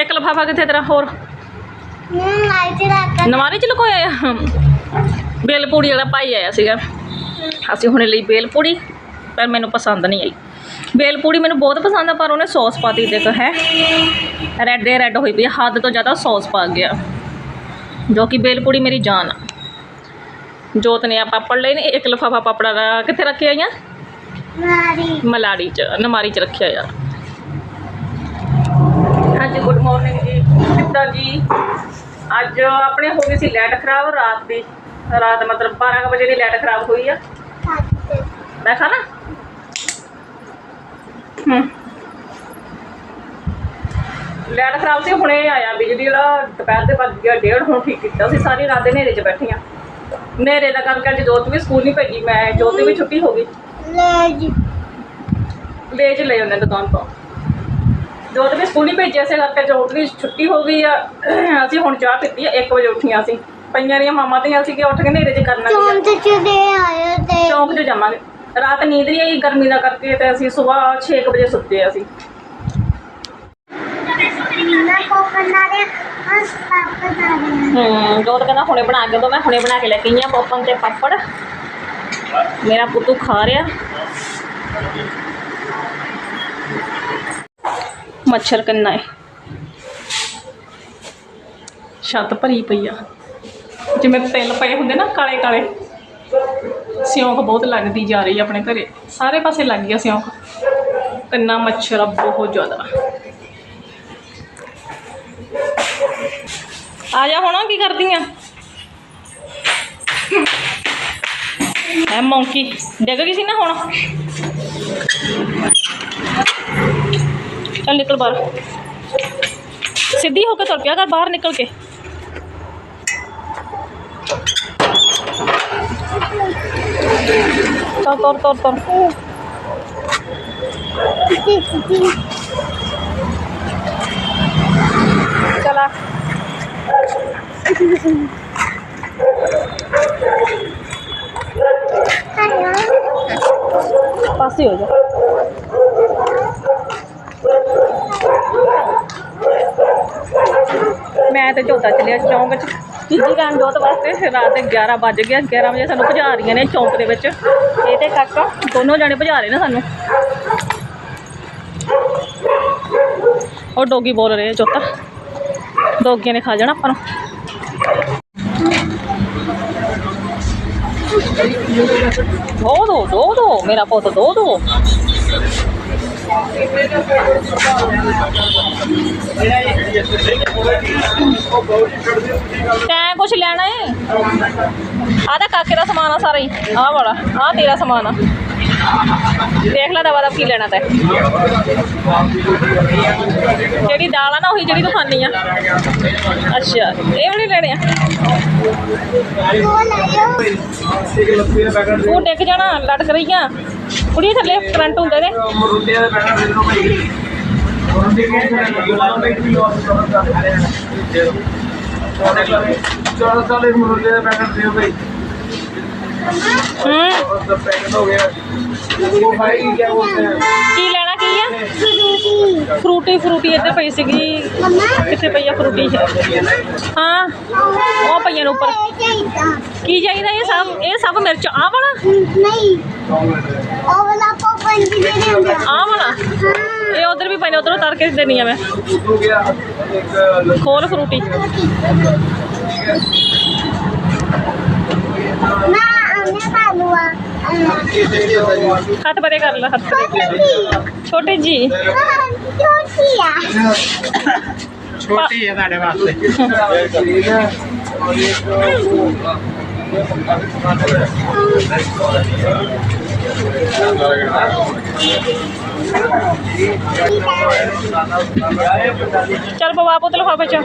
ਇੱਕ ਲਫਾਫਾ ਕਿੱਥੇ ਤੇਰਾ? ਹੋਰ। ਨਵਾਰੀ ਚ ਲੁਕੋਇਆ ਆ? ਬੇਲ ਪੂੜੀ ਵਾਲਾ ਭਾਈ ਆਇਆ ਸੀਗਾ। ਅਸੀਂ ਹੁਣੇ ਲਈ ਬੇਲ ਪੂੜੀ ਪਰ ਮੈਨੂੰ ਪਸੰਦ ਨਹੀਂ ਆਈ। ਬੇਲ ਪੂੜੀ ਮੈਨੂੰ ਬਹੁਤ ਪਸੰਦ ਆ ਪਰ ਉਹਨੇ ਸੌਸ ਪਾਤੀ ਦੇਖ ਹੈ। ਰੈੱਡ ਦੇ ਰੈੱਡ ਹੋਈ ਪਈ ਆ, ਹੱਦ ਤੋਂ ਜ਼ਿਆਦਾ ਸੌਸ ਪਾ ਗਿਆ। ਜੋ ਕਿ ਬੇਲ ਪੂੜੀ ਮੇਰੀ ਜਾਨ ਆ। ਜੋਤ ਨੇ ਆ ਪਾਪੜ ਲਏ ਨੇ ਇੱਕ ਲਫਾਫਾ ਪਾਪੜਾ ਕਿੱਥੇ ਰੱਖਿਆ ਆਈਆਂ? ਮਲਾੜੀ ਚ ਨਮਾਰੀ ਚ ਰੱਖਿਆ ਯਾਰ ਹਾਂਜੀ ਗੁੱਡ ਮਾਰਨਿੰਗ ਜੀ। ਕਿੱਦਾਂ ਜੀ ਅੱਜ ਆਪਣੇ ਹੋ ਗਈ ਸੀ ਲਾਈਟ ਖਰਾਬ ਰਾਤ ਦੀ। ਰਾਤ ਮਤਲਬ 12 ਕੁ ਵਜੇ ਦੀ ਲਾਈਟ ਖਰਾਬ ਹੋਈ ਆ। ਮੈਂ ਖਾਣਾ ਹੂੰ। ਲਾਈਟ ਖਰਾਬ ਸੀ ਹੁਣੇ ਆਇਆ ਬਿਜਲੀ ਵਾਲਾ ਦੁਪਹਿਰ ਦੇ ਵੱਜ ਗਿਆ ਡੇਢ ਹੁਣ ਠੀਕ ਕੀਤਾ ਸੀ ਸਾਰੀ ਰਾਤ ਦੇ ਹਨੇਰੇ 'ਚ ਬੈਠੀਆਂ। ਹਨੇਰੇ ਦਾ ਕਰਕੇ ਅੱਜ ਜੋਤ ਵੀ ਸਕੂਲ ਨਹੀਂ ਭੇਜੀ ਮੈਂ ਜੋਤ ਦੀ ਵੀ ਛੁੱਟੀ ਹੋ ਗਈ। ਲੈ ਜੀ। ਲੈ ਚ ਲੈ ਉਹਨੇ ਦੁਕਾਨ ਤੋਂ। ਜੋਤ ਵੀ ਸਕੂਲ ਨਹੀਂ ਭੇਜਿਆ ਸੀ ਕਰਕੇ ਜੋਤ ਦੀ ਛੁੱਟੀ ਹੋ ਗਈ ਆ। ਅਸੀਂ ਹੁਣ ਚਾਹ ਪੀਤੀ ਆ 1 ਵਜੇ ਉੱਠੀਆਂ ਸੀ ਪਈਆਂ ਦੀਆਂ ਮਾਮਾ ਤੇ ਅਸੀਂ ਕਿ ਉੱਠ ਕੇ ਹਨੇਰੇ 'ਚ ਕਰਨਾ ਕੀ ਆ। ਚੌਂਕ ਚ ਦੇ ਆਏ ਤੇ? ਚੌਂਕ 'ਚ ਜਾਵਾਂਗੇ। ਰਾਤ ਨੀਂਦ ਨਹੀਂ ਆਈ ਗਰਮੀ ਦਾ ਕਰਕੇ ਤੇ ਅਸੀਂ ਸਵੇਰ 6 ਵਜੇ ਸੁੱਤੇ ਅਸੀਂ। ਨਾ ਕੋ ਬਣਾ ਦੇ ਹਸ ਪਾਪ ਦਾ ਦੇ ਹੂੰ ਜੋਤ ਕਹਿੰਦਾ ਹੁਣੇ ਬਣਾ ਕੇ ਦੋ ਮੈਂ ਹੁਣੇ ਬਣਾ ਕੇ ਲੈ ਕੇ ਆਈ ਆ ਪੋਪਨ ਤੇ ਪਾਪੜ। ਮੇਰਾ ਪੁੱਤੂ ਖਾ ਰਿਹਾ। ਮੱਛਰ ਕੰਨਾ ਹੈ ਛੱਤ ਭਰੀ ਪਈ ਆ। ਜਿਵੇਂ ਤਿਲ ਪਏ ਹੁੰਦੇ ਨਾ ਕਾਲੇ ਕਾਲੇ ਸਿਉਂਕ ਬਹੁਤ ਲੱਗਦੀ ਜਾ ਰਹੀ ਆ ਆਪਣੇ ਘਰੇ। ਸਾਰੇ ਪਾਸੇ ਲੱਗ ਗਿਆ ਸਿਉਂਕ ਕਿੰਨਾ ਮੱਛਰ ਆ ਬਹੁਤ ਜ਼ਿਆਦਾ। ਆ ਜਾ ਹੁਣ, ਕੀ ਕਰਦੀ ਆ ਐ ਮੌਂਕੀ, ਡਿੱਗ ਗਈ ਸੀ ਨਾ ਹੁਣ? ਚੱਲ ਨਿਕਲ ਬਾਹਰ। ਸਿੱਧੀ ਹੋ ਕੇ ਤੁਰ ਪਿਆ ਕਰ ਬਾਹਰ ਨਿਕਲ ਕੇ। ਚੱਲ ਤੁਰ ਤੁਰ ਤੁਰ। ਚਲਾ ਪਾਸੇ ਹੋ ਜਾ। ਮੈਂ ਤੇ ਝੋਤਾ ਚੱਲਿਆ ਚੌਂਕ 'ਚ। ਤੀਜੀ ਟਾਈਮ ਜੋਤ ਵਾਸਤੇ ਰਾਤ ਦੇ 11 ਵੱਜ ਗਿਆ। 11 ਵਜੇ ਸਾਨੂੰ ਭਜਾ ਰਹੀਆਂ ਨੇ ਚੌਂਕ ਦੇ ਵਿੱਚ। ਇਹ ਤੇ ਕਾਕਾ, ਦੋਨੋਂ ਜਣੇ ਭਜਾ ਰਹੇ ਨੇ ਸਾਨੂੰ। ਉਹ ਡੋਗੀ ਬੋਲ ਰਹੇ ਆ ਚੋਤਾ ਡੋਗੀਆਂ ਨੇ ਖਾ ਜਾਣਾ ਆਪਾਂ ਨੂੰ। ਦੋ ਦੋ ਦੋ ਦੋ, ਮੇਰਾ ਪੁੱਤ ਦੋ ਦੋ। ਤੈਂ ਕੁਛ ਲੈਣਾ ਏ? ਆਹ ਤਾਂ ਕਾਕੇ ਦਾ ਸਮਾਨ ਆ ਸਾਰਾ ਹੀ। ਆਹ ਵਾਲਾ, ਆਹ ਤੇਰਾ ਸਮਾਨ ਆ। ਦੇਖ ਲੈ ਦਵਾ ਦਾ ਕੀ ਲੈਣਾ ਤੈਂ। ਜਿਹੜੀ ਦਾਲ ਆ ਨਾ, ਉਹੀ ਜਿਹੜੀ ਤੂੰ ਖਾਣੀ ਆ। ਅੱਛਾ, ਇਹ ਵਾਲੀ ਲੈਣੇ ਆ? ਉਹ ਲਾਇਓ ਇੱਕ ਲੱਸੀ ਦਾ ਪੈਕਟ ਤੂੰ ਡਿੱਗ ਜਾਣਾ ਲਟਕ ਰਹੀਆਂ ਕੁੜੀ ਥੱਲੇ ਕਰੰਟ ਹੁੰਦੇ ਨੇ ਮਰੂੰਡੇ ਦਾ ਪੈਕਟ ਦੇ ਦਿਓ ਭਾਈ ਮਰੂੰਡੇ ਕਿਹੜੇ ਨੇ ਗੁਲਾਬ ਦੇ ਵੀ ਲੋਸ ਕਰਦਾ ਹੈ ਦੇ ਦਿਓ 14 ਸਾਲ ਦੇ ਮਰੂੰਡੇ ਦਾ ਪੈਕਟ ਦਿਓ ਭਾਈ ਹੂੰ और सब पैकेट हो गया वो भाई क्या बोलते हैं ਕੀ ਲੈਣਾ ਕੀ ਆ ਫਰੂਟੀ ਫਰੂਟੀ ਇੱਧਰ ਪਈ ਸੀਗੀ। ਕਿੱਥੇ ਪਈ ਫਰੂਟੀ? ਹਾਂ, ਉਹ ਪਈਆਂ ਉੱਪਰ। ਕੀ ਚਾਹੀਦਾ ਇਹ ਸਭ? ਇਹ ਸਭ ਮਿਰਚ ਆ ਵਾਲਾ? ਨਹੀਂ ਆ ਵਾਲਾ? ਇਹ ਉਧਰ ਵੀ ਪੈਨੇ ਉਧਰੋਂ ਤਰ ਕੇ ਦੇਣੀ ਆ ਮੈਂ। ਖੋਲ ਫਰੂਟੀ। ਮੈਂ ਮੈਂ ਪਾਲੂਆ हाथ बड़े कर लो हाथ छोटे जी छोटी है ਚੱਲ ਪਵਾ ਪੁੱਤ ਲਿਫਾਫੇ ਚ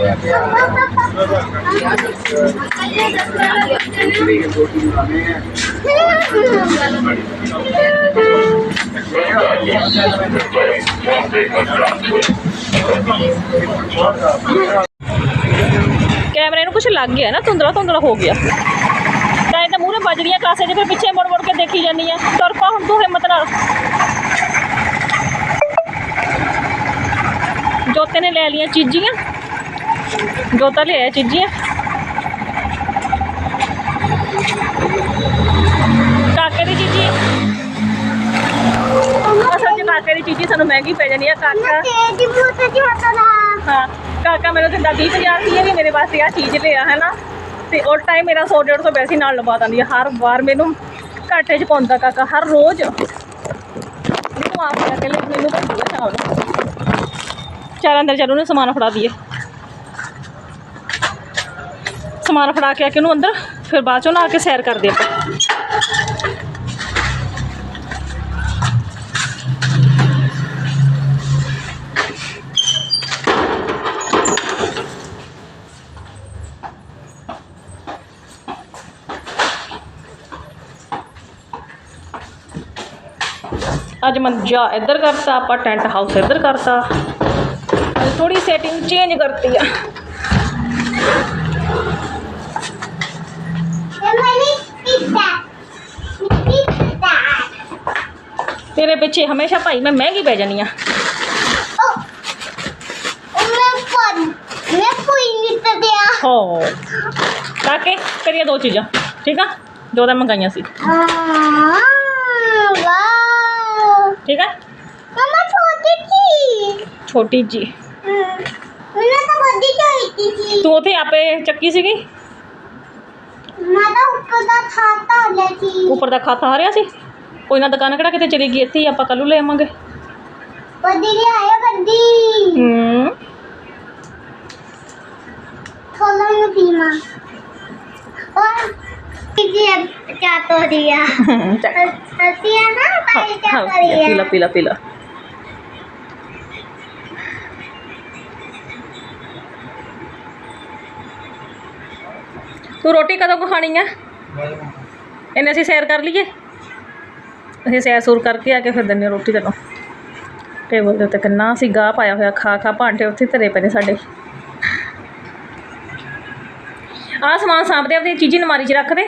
ਕੈਮਰੇ ਨੂੰ ਕੁਝ ਲੱਗ ਗਿਆ ਨਾ, ਧੁੰਦਲਾ ਧੁੰਦਲਾ ਹੋ ਗਿਆ। ਤਾਂ ਇਹ ਤਾਂ ਮੂਹਰੇ ਵੱਜਦੀਆਂ ਕਾਸੇ 'ਚ ਫਿਰ ਪਿੱਛੇ ਮੁੜ ਮੁੜ ਕੇ ਦੇਖੀ ਜਾਂਦੀ ਆ। ਤੁਰ ਪਾ ਹੁਣ ਤੂੰ ਹਿੰਮਤ ਨਾਲ। ਜੋਤੇ ਨੇ ਲੈ ਲਈਆਂ ਚੀਜ਼ੀਆਂ। ਜੋਤਾ ਲਿਆਇਆ ਚੀਜ਼ੀਆਂ। ਕਾਕੇ ਦੀ ਚੀਜ਼ੀ। ਅਸਲ 'ਚ ਕਾਕੇ ਦੀ ਚੀਜ਼ੀ ਸਾਨੂੰ ਮਹਿੰਗੀ ਪੈ ਜਾਣੀ ਆ ਕਾਕਾ। ਤੇਰੀ ਮੂਤ ਦੀ ਹਟਣਾ ਹਾਂ ਕਾਕਾ ਮੈਨੂੰ ਦਿੰਦਾ 20000 ਰੁਪਏ ਵੀ ਮੇਰੇ ਵਾਸਤੇ ਆ ਚੀਜ਼ ਲਿਆ ਹੈ ਨਾ ਤੇ ਉਸ ਟਾਈਮ ਮੇਰਾ 100 150 ਵੈਸੇ ਨਾਲ ਲਵਾ ਦਿੰਦੀ ਆ ਹਰ ਵਾਰ ਮੈਨੂੰ ਘਾਟੇ 'ਚ ਪਾਉਂਦਾ ਕਾਕਾ ਹਰ ਰੋਜ਼। ਮੈਨੂੰ ਆਪ ਲਿਆ ਕੇ ਲੈ ਮੈਨੂੰ ਭੇਜੂਗਾ ਸ਼ਾਮ ਨੂੰ ਚੱਲ ਅੰਦਰ ਚੱਲ, ਉਹਨੂੰ ਸਮਾਨ ਫੜਾ ਦਈਏ। ਸਮਾਨ ਫੜਾ ਕੇ ਆ ਕੇ ਉਹਨੂੰ ਅੰਦਰ, ਫਿਰ ਬਾਅਦ ਚੋਂ ਨਾ ਕੇ ਸੈਰ ਕਰਦੇ ਆਪਾਂ। ਅੱਜ ਮੰਜਾ ਇੱਧਰ ਕਰਤਾ, ਆਪਾਂ ਟੈਂਟ ਹਾਊਸ ਇੱਧਰ ਕਰਤਾ। ਅੱਜ ਥੋੜੀ ਸੈਟਿੰਗ ਚੇਂਜ ਕਰਤੀ ਆ ਤੇ ਮਨੀ ਪਿੱਤਾ ਪਿੱਤਾ ਤੇਰੇ ਪਿੱਛੇ ਹਮੇਸ਼ਾ ਭਾਈ ਮੈਂ ਮਹਿੰਗੀ ਪੈ ਜਾਨੀ ਆ ਓ ਉਹ ਮੈਂ ਫਨ ਮੈਂ ਕੋਈ ਨਹੀਂ ਤਦਿਆ ਹੋ ਤੂੰ ਉੱਥੇ ਆਪੇ ਚੱਕੀ ਸੀਗੀ ਮੈਂ ਤਾਂ ਉੱਪਰ ਦਾ ਖਾਤਾ ਲੈ ਸੀ ਉੱਪਰ ਦਾ ਖਾਤਾ ਆ ਰਿਹਾ ਸੀ ਕੋਈ ਨਾ ਦੁਕਾਨ ਕਿਹੜਾ ਕਿਤੇ ਚਲੀ ਗਈ ਇੱਥੇ ਹੀ ਆਪਾਂ ਕੱਲੂ ਲੈ ਆਵਾਂਗੇ ਬੱਦੀ ਲੈ ਆਇਆ ਬੱਦੀ ਹੂੰ ਥੋੜਾ ਨੂੰ ਪੀਮਾ ਔਰ ਕਿਜੀ ਚਾਤੋ ਦਿਆ ਅਸੀਂ ਆ ਨਾ ਪਾਈ ਚਾਤੋ ਦਿਆ ਪੀਲਾ ਪੀਲਾ ਪੀਲਾ ਤੂੰ ਰੋਟੀ ਕਦੋਂ ਖਾਣੀ ਆ? ਇਹਨੇ ਅਸੀਂ ਸੈਰ ਕਰ ਲਈਏ। ਅਸੀਂ ਸੈਰ ਸੂਰ ਕਰਕੇ ਆ ਕੇ ਫਿਰ ਦਿੰਨੇ ਰੋਟੀ ਤੈਨੂੰ। ਟੇਬਲ ਦੇ ਉੱਤੇ ਕਿੰਨਾ ਅਸੀਂ ਗਾਹ ਪਾਇਆ ਹੋਇਆ, ਖਾ ਖਾ ਭਾਂਡੇ ਉੱਥੇ ਧਰੇ ਪਏ ਨੇ ਸਾਡੇ। ਆ ਸਮਾਨ ਸਾਂਭਦੇ ਆਪਣੀ ਚੀਜ਼ੀ ਨਮਾਰੀ 'ਚ ਰੱਖਦੇ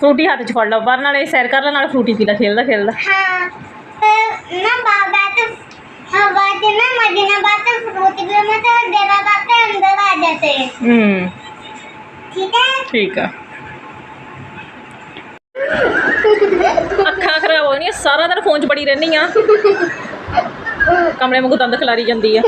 ਫਰੂਟੀ ਹੱਥ 'ਚ ਫੜ ਲਓ ਬਾਹਰ ਨਾਲੇ ਸੈਰ ਕਰ ਲੈ, ਨਾਲ ਫਰੂਟੀ ਪੀ ਲੈ, ਖੇਲਦਾ ਖੇਲਦਾ। ਹਾਂ ਨਾ ਬਾਬਾ ਤੇ ਹਵਾ ਦੇ ਨਾ ਮਦੀਨਾ ਬਾਤ ਫਰੂਟੀ ਪੀ ਮੈਂ ਦੇਵਾ ਬਾਤ ਅੰਦਰ ਆ ਜਾਂਦੇ ਹੂੰ। ਠੀਕ ਆ। ਅੱਖਾਂ ਖਰਾਬ ਹੋ ਜਾਣੀਆਂ ਸਾਰਾ ਦਿਨ ਫੋਨ 'ਚ ਬੜੀ ਰਹਿੰਦੀ ਆ। ਕਮਰੇ ਵਾਂਗੂ ਦੰਦ ਖਿਲਾਰੀ ਜਾਂਦੀ ਆ।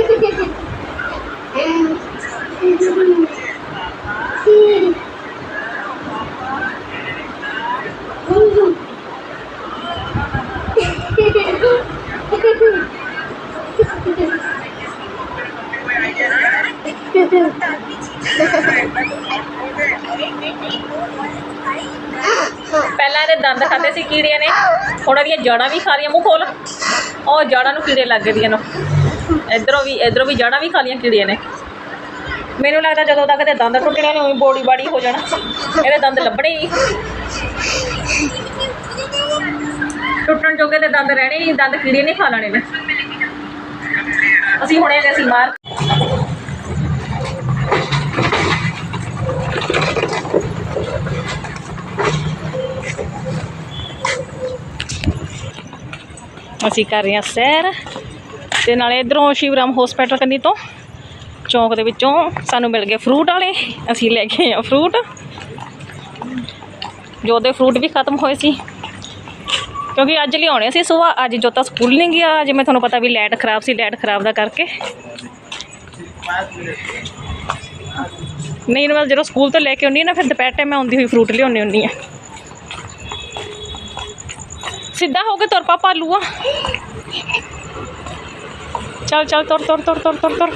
ਦੰਦ ਖਾਦੇ ਸੀ ਕੀੜਿਆਂ ਨੇ। ਹੁਣ ਇਹਦੀਆਂ ਜੜਾਂ ਵੀ ਖਾ ਲਈਆਂ, ਮੂੰਹ ਖੋਲ। ਉਹ ਜੜਾਂ ਨੂੰ ਕੀੜੇ ਲੱਗ ਗਏ ਨੂੰ। ਇਧਰੋਂ ਵੀ ਇਧਰੋਂ ਵੀ ਜੜਾਂ ਵੀ ਖਾ ਲਈਆਂ ਕੀੜਿਆਂ ਨੇ। ਮੈਨੂੰ ਲੱਗਦਾ ਜਦੋਂ ਤੱਕ ਇਹਦੇ ਦੰਦ ਟੁੱਟਣੇ ਨੇ, ਉਵੇਂ ਬੋੜੀ ਬਾੜੀ ਹੋ ਜਾਣਾ। ਇਹਦੇ ਦੰਦ ਲੱਭਣੇ ਹੀ ਟੁੱਟਣ ਜੋਗੇ ਤੇ ਦੰਦ ਰਹਿਣੇ ਹੀ ਦੰਦ ਕੀੜੇ ਨੇ ਖਾ ਲੈਣੇ ਨੇ। ਅਸੀਂ ਹੁਣੇ ਗਏ ਮਾਰ ਅਸੀਂ ਕਰ ਰਹੇ ਹਾਂ ਸੈਰ ਤੇ ਨਾਲੇ ਇਧਰੋਂ ਸ਼ਿਵਰਾਮ ਹਸਪੀਟਲ ਕੰਨੀ ਤੋਂ, ਚੌਂਕ ਦੇ ਵਿੱਚੋਂ ਸਾਨੂੰ ਮਿਲ ਗਏ ਫਰੂਟ ਵਾਲੇ, ਅਸੀਂ ਲੈ ਕੇ ਆਏ ਆ ਫਰੂਟ ਜੋ ਦੇ ਫਰੂਟ ਵੀ ਖਤਮ ਹੋਏ ਸੀ। ਕਿਉਂਕਿ ਅੱਜ ਲਿਆਉਣੇ ਸੀ ਸਵੇਰ, ਅੱਜ ਜੋਤਾ ਸਕੂਲ ਨਹੀਂ ਗਿਆ ਜਿਵੇਂ ਤੁਹਾਨੂੰ ਪਤਾ ਵੀ ਲਾਈਟ ਖਰਾਬ ਸੀ ਲਾਈਟ ਖਰਾਬ ਦਾ ਕਰਕੇ। ਨਹੀਂ ਮੈਂ ਜਦੋਂ ਸਕੂਲ ਤੋਂ ਲੈ ਕੇ ਆਉਂਦੀ ਹਾਂ ਨਾ, ਫਿਰ ਦੁਪਹਿਰ ਟਾਈਮ ਮੈਂ ਆਉਂਦੀ ਹੋਈ ਫਰੂਟ ਲਿਆਉਂਦੀ ਹੁੰਦੀ ਆ सीधा हो गए तोर पापा लुआ। चल चल तोर तोर तोर तोर तोर तोर।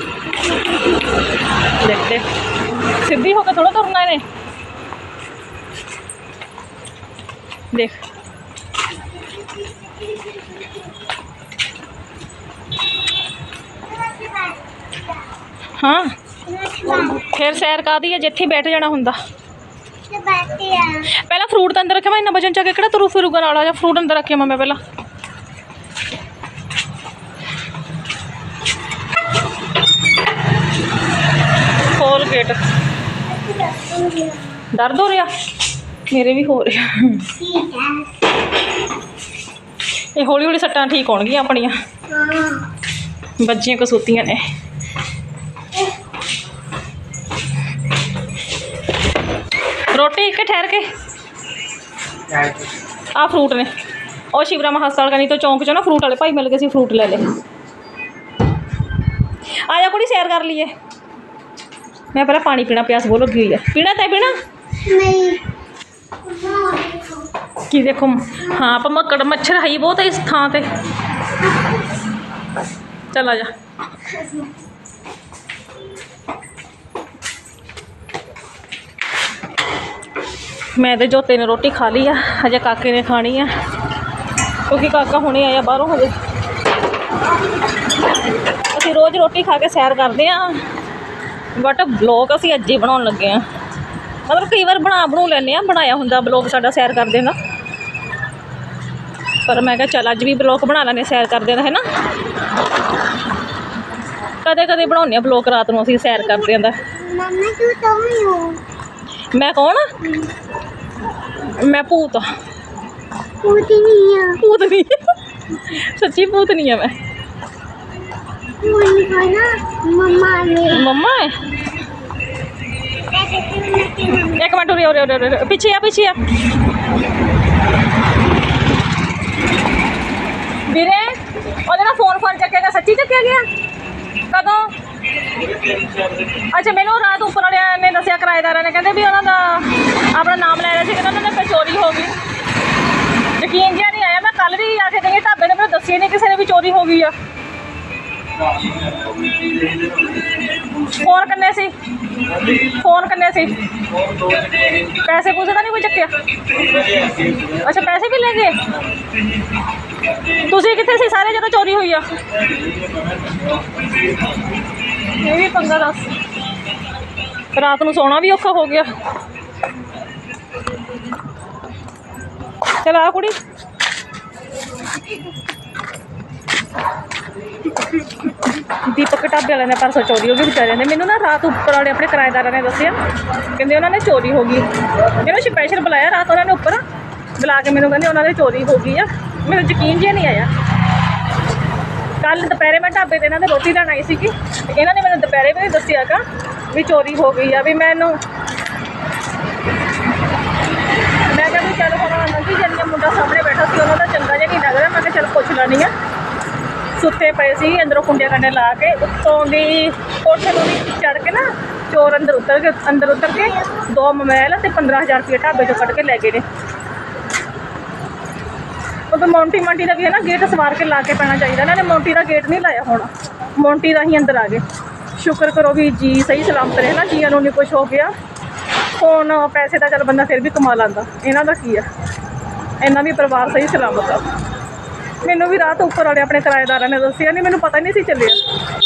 देखते सीधी हो गए थोड़ा तोड़ना है देख। हाँ। फिर सैर कर दी है जिथे बैठ जाना होंगे ਪਹਿਲਾਂ ਫਰੂਟ ਅੰਦਰ ਰੱਖਿਆ ਮੈਂ ਇੰਨਾ ਵਜਨ ਚੱਕ ਕੇ ਕਿਹੜਾ ਤਰੂ ਫਿਰੂਗਾ ਨਾਲ? ਆ ਜਾ ਫਰੂਟ ਅੰਦਰ ਰੱਖਿਆ ਮੈਂ ਪਹਿਲਾਂ। ਖੋਲ ਗੇਟ। ਦਰਦ ਹੋ ਰਿਹਾ? ਮੇਰੇ ਵੀ ਹੋ ਰਿਹਾ। ਇਹ ਹੌਲੀ ਹੌਲੀ ਸੱਟਾਂ ਠੀਕ ਹੋਣਗੀਆਂ ਆਪਣੀਆਂ। ਬੱਚੀਆਂ ਕਸੂਤੀਆਂ ਨੇ। ਰੋਟੀ ਕਿ ਠਹਿਰ ਕੇ ਆ ਫਰੂਟ ਨੇ ਉਹ ਸ਼ਿਵਰਾਮ ਹਸਪਤਾਲ ਕਨੀ ਤੋਂ ਚੌਂਕ ਚੋਂ ਨਾ ਫਰੂਟ ਵਾਲੇ ਭਾਈ ਮਿਲ ਗਏ ਸੀ ਫਰੂਟ ਲੈ ਲਏ ਆ ਜਾ ਕੁੜੀ ਸੈਰ ਕਰ ਲਈਏ ਮੈਂ ਪਹਿਲਾਂ ਪਾਣੀ ਪੀਣਾ ਪਿਆਸ ਬਹੁਤ ਲੱਗੀ ਹੋਈ ਆ ਪੀਣਾ ਤਾਂ ਪੀਣਾ ਨਹੀਂ ਕੀ ਦੇਖੋ ਹਾਂ ਆਪਾਂ ਮੱਕੜ ਮੱਛਰ ਹੈ ਹੀ ਬਹੁਤ ਇਸ ਥਾਂ ਤੇ ਚੱਲ ਆ ਜਾ ਮੈਂ ਤੇ ਜੋਤੇ ਨੇ ਰੋਟੀ ਖਾ ਲਈ ਆ ਹਜੇ ਕਾਕੇ ਨੇ ਖਾਣੀ ਆ। ਕਿਉਂਕਿ ਕਾਕਾ ਹੁਣੇ ਆਇਆ ਬਾਹਰੋਂ ਹਜੇ। ਅਸੀਂ ਰੋਜ਼ ਰੋਟੀ ਖਾ ਕੇ ਸੈਰ ਕਰਦੇ ਆ। ਬਟ ਬਲੌਗ ਅਸੀਂ ਅੱਜ ਹੀ ਬਣਾਉਣ ਲੱਗੇ ਆ। ਮਤਲਬ ਕਈ ਵਾਰ ਬਣਾ ਬਣੂ ਲੈਂਦੇ ਆ ਬਣਾਇਆ ਹੁੰਦਾ ਬਲੌਗ ਸਾਡਾ ਸੈਰ ਕਰਦੇ ਦਾ। ਪਰ ਮੈਂ ਕਿਹਾ ਚੱਲ ਅੱਜ ਵੀ ਬਲੌਗ ਬਣਾ ਹਾਂ ਸੈਰ ਕਰਦੇ ਦਾ ਹੈ ਨਾ ਕਦੇ ਕਦੇ ਬਣਾਉਂਦੇ ਆ ਬਲੌਗ ਰਾਤ ਨੂੰ ਅਸੀਂ ਸੈਰ ਕਰਦੇ ਦਾ। ਵੀ ਹੋ। ਮੈਂ ਕੌਣ ਮੈਂ ਭੂਤ ਆ। ਪੂਤੀ ਨਹੀਂ ਆ। ਭੂਤ ਨਹੀਂ। ਸੱਚੀ ਭੂਤ ਨਹੀਂ ਆ ਮੈਂ। ਹੁਣ ਖਾਣਾ ਮੰਮਾ ਨੇ ਮੰਮਾ ਹੈ? ਇੱਕ ਮਿੰਟ ਉਰੇ ਉਰੇ ਉਰੇ ਪਿੱਛੇ ਆ ਪਿੱਛੇ ਆ। ਵੀਰੇ ਉਹਦੇ ਨਾਲ ਫੋਨ ਫੋਨ ਚੱਕਿਆ ਸੱਚੀ ਚੱਕਿਆ ਗਿਆ? ਕਦੋਂ? ਅੱਛਾ, ਮੈਨੂੰ ਰਾਤ ਉੱਪਰ ਵਾਲਿਆਂ ਨੇ ਦੱਸਿਆ, ਕਿਰਾਏਦਾਰਾਂ ਨੇ ਕਹਿੰਦੇ ਵੀ ਉਹਨਾਂ ਦਾ ਆਪਣਾ ਨਾਮ ਲੈ ਰਿਹਾ ਸੀ ਕਹਿੰਦੇ ਉਹਨਾਂ ਨੇ ਚੋਰੀ ਹੋ ਗਈ। ਯਕੀਨ ਜਿਹਾ ਨਹੀਂ ਆਇਆ, ਮੈਂ ਕੱਲ ਵੀ ਆ ਕੇ ਗਈ, ਢਾਬੇ ਨੇ ਮੈਨੂੰ ਦੱਸਿਆ ਨਹੀਂ ਕਿਸੇ ਨੇ ਵੀ ਚੋਰੀ ਹੋ ਗਈ ਆ। ਫੋਨ ਕਰਨੇ ਸੀ? ਫੋਨ ਕਰਨੇ ਸੀ? ਪੈਸੇ ਪੂਸੇ ਤਾਂ ਨਹੀਂ ਕੋਈ ਚੱਕਿਆ? ਅੱਛਾ, ਪੈਸੇ ਵੀ ਲੈ ਗਏ ਤੁਸੀਂ ਕਿੱਥੇ ਸੀ? ਸਾਰੇ ਜਦੋਂ ਚੋਰੀ ਹੋਈ ਆ। ਇਹ ਵੀ ਪੰਗਾ ਦੱਸ। ਰਾਤ ਨੂੰ ਸੌਣਾ ਵੀ ਔਖਾ ਹੋ ਗਿਆ। ਚਲ ਆ ਕੁੜੀ। ਦੀਪਕ ਢਾਬੇ ਵਾਲਿਆਂ ਨੇ ਪਰਸੋਂ ਚੋਰੀ ਹੋ ਗਈ, ਵਿਚਾਰਿਆਂ ਨੇ। ਮੈਨੂੰ ਨਾ ਰਾਤ ਉੱਪਰ ਵਾਲੇ ਆਪਣੇ ਕਿਰਾਏਦਾਰਾਂ ਨੇ ਦੱਸਿਆ। ਕਹਿੰਦੇ ਉਹਨਾਂ ਨੇ ਚੋਰੀ ਹੋ ਗਈ। ਮੈਨੂੰ ਸਪੈਸ਼ਲ ਬੁਲਾਇਆ ਰਾਤ ਉਹਨਾਂ ਨੇ ਉੱਪਰ। ਬੁਲਾ ਕੇ ਮੈਨੂੰ ਕਹਿੰਦੇ ਉਹਨਾਂ ਦੀ ਚੋਰੀ ਹੋ ਗਈ ਆ। ਮੈਨੂੰ ਯਕੀਨ ਜਿਹਾ ਨਹੀਂ ਆਇਆ। ਕੱਲ ਦੁਪਹਿਰੇ ਮੈਂ ਢਾਬੇ ਤੇ ਇਹਨਾਂ ਦੇ ਰੋਟੀ ਲੈਣ ਆਈ ਸੀਗੀ ਤੇ ਇਹਨਾਂ ਨੇ ਮੈਨੂੰ ਦੁਪਹਿਰੇ ਵੀ ਦੱਸਿਆ ਕਾ ਵੀ ਚੋਰੀ ਹੋ ਗਈ ਆ, ਵੀ ਮੈਨੂੰ ਮੈਂ ਕਿਹਾ ਵੀ ਚੱਲ ਹੁਣ ਨੰਗੀ ਜੰਨੀਆ ਮੁੰਡਾ ਸਾਹਮਣੇ ਬੈਠਾ ਸੀ, ਉਹਨਾਂ ਦਾ ਚੰਗਾ ਜਿਹਾ ਨਹੀਂ ਲੱਗ ਰਿਹਾ। ਮੈਂ ਕਿਹਾ ਚੱਲ ਪੁੱਛ ਲੈਣੀ ਆ। ਸੁੱਤੇ ਪਏ ਸੀ, ਅੰਦਰੋਂ ਕੁੰਡੇ ਕੰਡੇ ਲਾ ਕੇ, ਉੱਤੋਂ ਦੀ ਕੋਠੇ ਤੋਂ ਦੀ ਚੜ ਕੇ ਨਾ ਚੋਰ ਅੰਦਰ ਉਤਰ ਕੇ ਅੰਦਰ ਉਤਰ ਕੇ ਦੋ ਮੋਬਾਈਲ ਤੇ 15000 ਰੁਪਏ ਢਾਬੇ ਚੋਂ ਕੱਢ ਕੇ ਲੈ ਗਏ ਨੇ। ਉਹ ਤਾਂ ਮੌਂਟੀ ਮੰਟੀ ਦਾ ਵੀ ਹੈ ਨਾ ਗੇਟ ਸਵਾਰ ਕੇ ਲਾ ਕੇ ਪੈਣਾ ਚਾਹੀਦਾ। ਇਹਨਾਂ ਨੇ ਮੌਂਟੀ ਦਾ ਗੇਟ ਨਹੀਂ ਲਾਇਆ ਹੋਣਾ। ਮੌਂਟੀ ਰਾਹੀਂ ਅੰਦਰ ਆ ਗਏ। ਸ਼ੁਕਰ ਕਰੋ ਵੀ ਜੀ ਸਹੀ ਸਲਾਮਤ ਰਹੇ ਨਾ। ਜੀਆਂ ਨੂੰ ਨਹੀਂ ਕੁਝ ਹੋ ਗਿਆ। ਹੁਣ ਪੈਸੇ ਦਾ ਚੱਲ ਬੰਦਾ ਫਿਰ ਵੀ ਕਮਾ ਲੈਂਦਾ। ਇਹਨਾਂ ਦਾ ਕੀ ਆ? ਇਹਨਾਂ ਵੀ ਪਰਿਵਾਰ ਸਹੀ ਸਲਾਮਤ ਆ। ਮੈਨੂੰ ਵੀ ਰਾਤ ਉੱਪਰ ਵਾਲੇ ਆਪਣੇ ਕਿਰਾਏਦਾਰਾਂ ਨੇ ਦੱਸਿਆ ਨਹੀਂ ਮੈਨੂੰ ਪਤਾ ਹੀ ਨਹੀਂ ਸੀ ਚੱਲਿਆ।